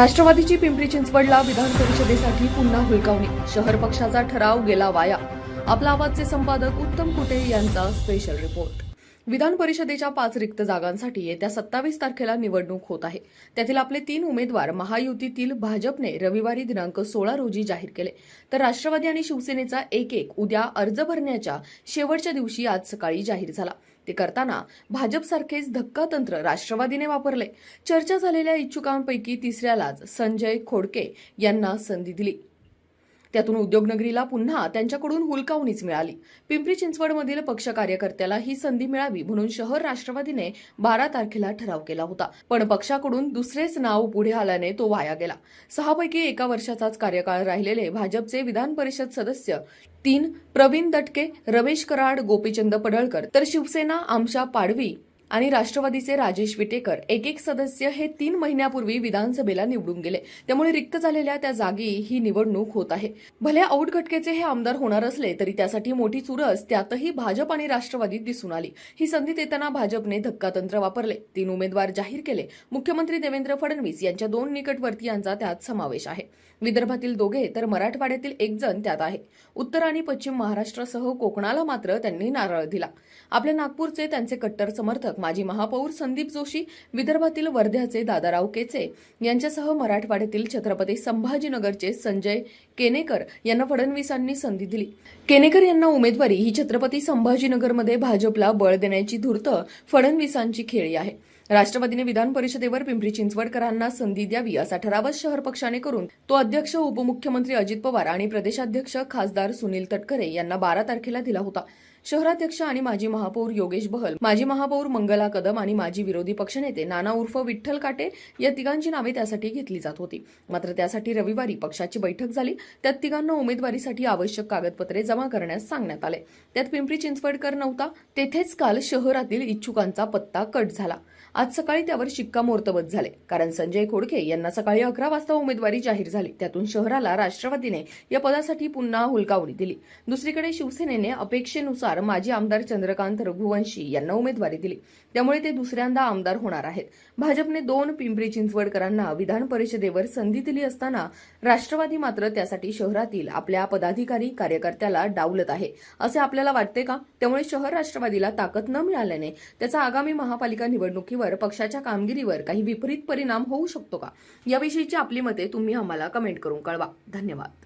राष्ट्रवादीची पिंपरी चिंचवडला विधान परिषदेसाठी पुन्हा हुलकावणी. शहर पक्षाचा ठराव गेला वाया. आपला आवाजचे संपादक उत्तम कुटे यांचा स्पेशल रिपोर्ट विधान परिषदेच्या पाच रिक्त जागांसाठी येत्या सत्तावीस तारखेला निवडणूक होत आहे. त्यातील आपले तीन उमेदवार महायुतीतील भाजपने रविवारी दिनांक सोळा रोजी जाहीर केले. तर राष्ट्रवादी आणि शिवसेनेचा एक एक उद्या अर्ज भरण्याच्या शेवटच्या दिवशी आज सकाळी जाहीर झाला. ते करताना भाजपसारखेच धक्का तंत्र राष्ट्रवादीने वापरले. चर्चा झालेल्या इच्छुकांपैकी तिसऱ्यालाच संजय खोडके यांना संधी दिली. त्यातून उद्योगनगरीला पुन्हा त्यांच्याकडून हुलकावणीच मिळाली. पिंपरी चिंचवडमधील पक्ष कार्यकर्त्याला ही संधी मिळावी म्हणून शहर राष्ट्रवादीने बारा तारखेला ठराव केला होता. पण पक्षाकडून दुसरेच नाव पुढे आल्याने तो वाया गेला. सहापैकी एका वर्षाचाच कार्यकाळ राहिलेले भाजपचे विधान परिषद सदस्य तीन प्रवीण दटके रमेश कराड गोपीचंद पडळकर तर शिवसेना आमशा पाडवी आणि राष्ट्रवादीचे राजेश विटेकर एक एक सदस्य हे तीन महिन्यापूर्वी विधानसभेला निवडून गेले. त्यामुळे रिक्त झालेल्या त्या जागी ही निवडणूक होत आहे. भले औट घटकेचे हे आमदार होणार असले तरी त्यासाठी मोठी चुरस त्यातही भाजप आणि राष्ट्रवादीत दिसून आली. ही संधी देताना भाजपने धक्कातंत्र वापरले. तीन उमेदवार जाहीर केले. मुख्यमंत्री देवेंद्र फडणवीस यांच्या दोन निकटवर्तीयांचा त्यात समावेश आहे. विदर्भातील दोघे तर मराठवाड्यातील एक जण त्यात आहे. उत्तर आणि पश्चिम महाराष्ट्रासह कोकणाला मात्र त्यांनी नारळ दिला. आपल्या नागपूरचे त्यांचे कट्टर समर्थक माजी महापौर संदीप जोशी विदर्भातील वर्ध्याचे दादाराव केचे यांच्यासह मराठवाड्यातील छत्रपती संभाजीनगरचे संजय केनेकर यांना फडणवीसांनी संधी दिली. केनेकर यांना उमेदवारी ही छत्रपती संभाजीनगरमध्ये भाजपला बळ देण्याची धूर्त फडणवीसांची खेळी आहे. राष्ट्रवादीने विधान परिषदेवर पिंपरी चिंचवडकरांना संधी द्यावी असा ठरावच शहर पक्षाने करून तो अध्यक्ष उपमुख्यमंत्री अजित पवार आणि प्रदेशाध्यक्ष खासदार सुनील तटकरे यांना बारा तारखेला दिला होता. शहराध्यक्ष आणि माजी महापौर योगेश बहल माजी महापौर मंगल मंगला कदम आणि माजी विरोधी पक्षनेते नाना उर्फ विठ्ठल काटे या तिघांची नावे त्यासाठी घेतली जात होती. मात्र त्यासाठी रविवारी पक्षाची बैठक झाली. त्यात तिघांना उमेदवारीसाठी आवश्यक कागदपत्रे जमा करण्यास सांगण्यात आले. त्यात पिंपरी चिंचवडकर नव्हता. तेथेच काल शहरातील इच्छुकांचा पत्ता कट झाला. आज सकाळी त्यावर शिक्कामोर्तबत झाले. कारण संजय खोडके यांना सकाळी अकरा वाजता उमेदवारी जाहीर झाली. त्यातून शहराला राष्ट्रवादीने या पदासाठी पुन्हा हुलकावणी दिली. दुसरीकडे शिवसेनेने अपेक्षेनुसार माजी आमदार चंद्रकांत रघुवंशी यांना उमेदवारी दिली. त्यामुळे ते दुसऱ्यांदा आमदार होणार आहेत. भाजपने दोन पिंपरी चिंचवडकरांना विधान परिषदेवर संधी दिली असताना राष्ट्रवादी मात्र त्यासाठी शहरातील आपल्या पदाधिकारी कार्यकर्त्याला डावलत आहे. असे आपल्याला वाटते का? त्यामुळे शहर राष्ट्रवादीला ताकद न मिळाल्याने त्याचा आगामी महापालिका निवडणुकीवर पक्षाच्या कामगिरीवर काही विपरीत परिणाम होऊ शकतो का? याविषयीची आपली मते तुम्ही आम्हाला कमेंट करून कळवा. धन्यवाद.